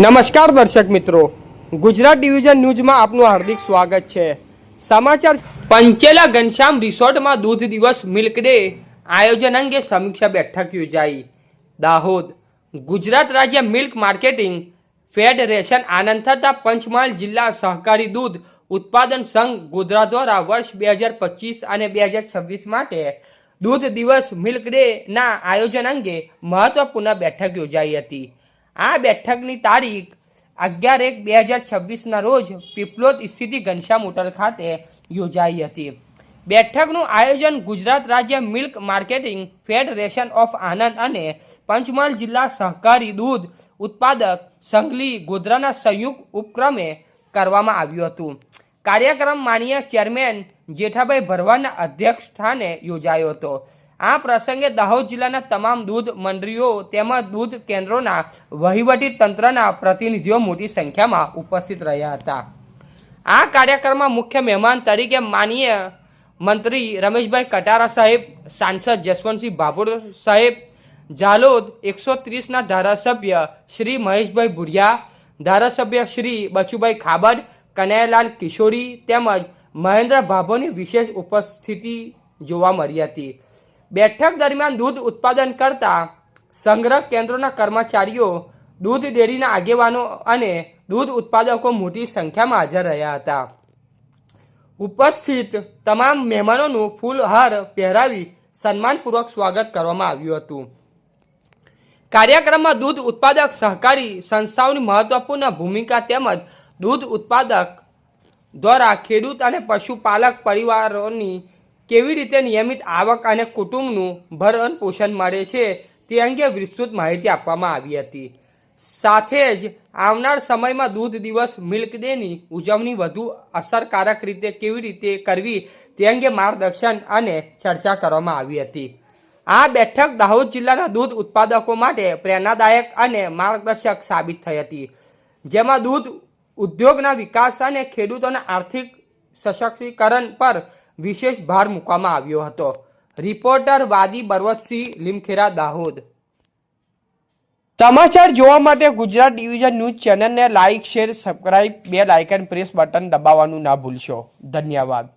નમસ્કાર દર્શક મિત્રો. ગુજરાત ડિવિઝન ન્યૂઝમાં આપનું હાર્દિક સ્વાગત છે. સમાચાર પંચેલા ઘનશ્યામ રિસોર્ટમાં દૂધ દિવસ મિલ્ક ડે આયોજન અંગે સમીક્ષા બેઠક યોજાઈ. દાહોદ. ગુજરાત રાજ્ય મિલ્ક માર્કેટિંગ ફેડરેશન આનંદ થતા પંચમહાલ જિલ્લા સહકારી દૂધ ઉત્પાદન સંઘ ગોધરા દ્વારા વર્ષ બે હજાર પચીસ અને બે હજાર છવ્વીસ માટે દૂધ દિવસ મિલ્ક ડેના આયોજન અંગે મહત્વપૂર્ણ બેઠક યોજાઈ હતી. આ બેઠકની તારીખ અગિયાર એક બે હજાર છવ્વીસના રોજ પીપલોદ સ્થિતિ ઘનશ્યામ હોટલ ખાતે યોજાઈ હતી. બેઠકનું આયોજન ગુજરાત રાજ્ય milk marketing federation of Anand અને પંચમહાલ જિલ્લા સહકારી દૂધ ઉત્પાદક સંઘલી ગોધરાના સંયુક્ત ઉપક્રમે કરવામાં આવ્યું હતું. કાર્યક્રમ માનીય ચેરમેન જેઠાભાઈ ભરવાડના અધ્યક્ષ સ્થાને યોજાયો હતો. આ પ્રસંગે દાહોદ જિલ્લાના તમામ દૂધ મંડળીઓ તેમજ દૂધ કેન્દ્રોના વહીવટી તંત્રના પ્રતિનિધિઓ મોટી સંખ્યામાં ઉપસ્થિત રહ્યા હતા. આ કાર્યક્રમમાં મુખ્ય મહેમાન તરીકે માનીય મંત્રી રમેશભાઈ કટારા સાહેબ, સાંસદ જસવંતસિંહ ભાભોર સાહેબ, ઝાલોદ એકસો ત્રીસના ધારાસભ્ય શ્રી મહેશભાઈ ભુરિયા, ધારાસભ્ય શ્રી બચુભાઈ ખાબડ, કનૈયાલાલ કિશોરી તેમજ મહેન્દ્ર ભાભોની વિશેષ ઉપસ્થિતિ જોવા મળી હતી. બેઠક દરમિયાન દૂધ ઉત્પાદન કરતા સંગ્રહ કેન્દ્રોના કર્મચારીઓ દૂધ ડેરીના આગેવાનો અને દૂધ ઉત્પાદકો મોટી સંખ્યામાં હાજર રહ્યા હતા. ઉપસ્થિત તમામ મહેમાનોનું ફૂલહાર પહેરાવી સન્માનપૂર્વક સ્વાગત કરવામાં આવ્યું હતું. કાર્યક્રમમાં દૂધ ઉત્પાદક સહકારી સંસ્થાઓની મહત્વપૂર્ણ ભૂમિકા તેમજ દૂધ ઉત્પાદક દ્વારા ખેડૂત અને પશુપાલક પરિવારોની કેવી રીતે નિયમિત આવક અને કુટુંબનું ભરણ પોષણ મળે છે તે અંગે વિસ્તૃત માહિતી આપવામાં આવી હતી. સાથે જ આવનાર સમયમાં દૂધ દિવસ, મિલ્ક ડેની ઉજવણી વધુ અસરકારક રીતે કેવી રીતે કરવી તે અંગે માર્ગદર્શન અને ચર્ચા કરવામાં આવી હતી. આ બેઠક દાહોદ જિલ્લાના દૂધ ઉત્પાદકો માટે પ્રેરણાદાયક અને માર્ગદર્શક સાબિત થઈ હતી. જેમાં દૂધ ઉદ્યોગના વિકાસ અને ખેડૂતોના આર્થિક સશક્તિકરણ પર વિશેષ ભાર મૂકવામાં આવ્યો હતો. રિપોર્ટર વાદી બરવતસિંહ લીમખેરા દાહોદ. સમાચાર જોવા માટે ગુજરાત ડિવિઝન ન્યૂઝ ચેનલને લાઇક, શેર, સબસ્ક્રાઇબ, બે લાઇકન, પ્રેસ બટન દબાવવાનું ના ભૂલશો. ધન્યવાદ.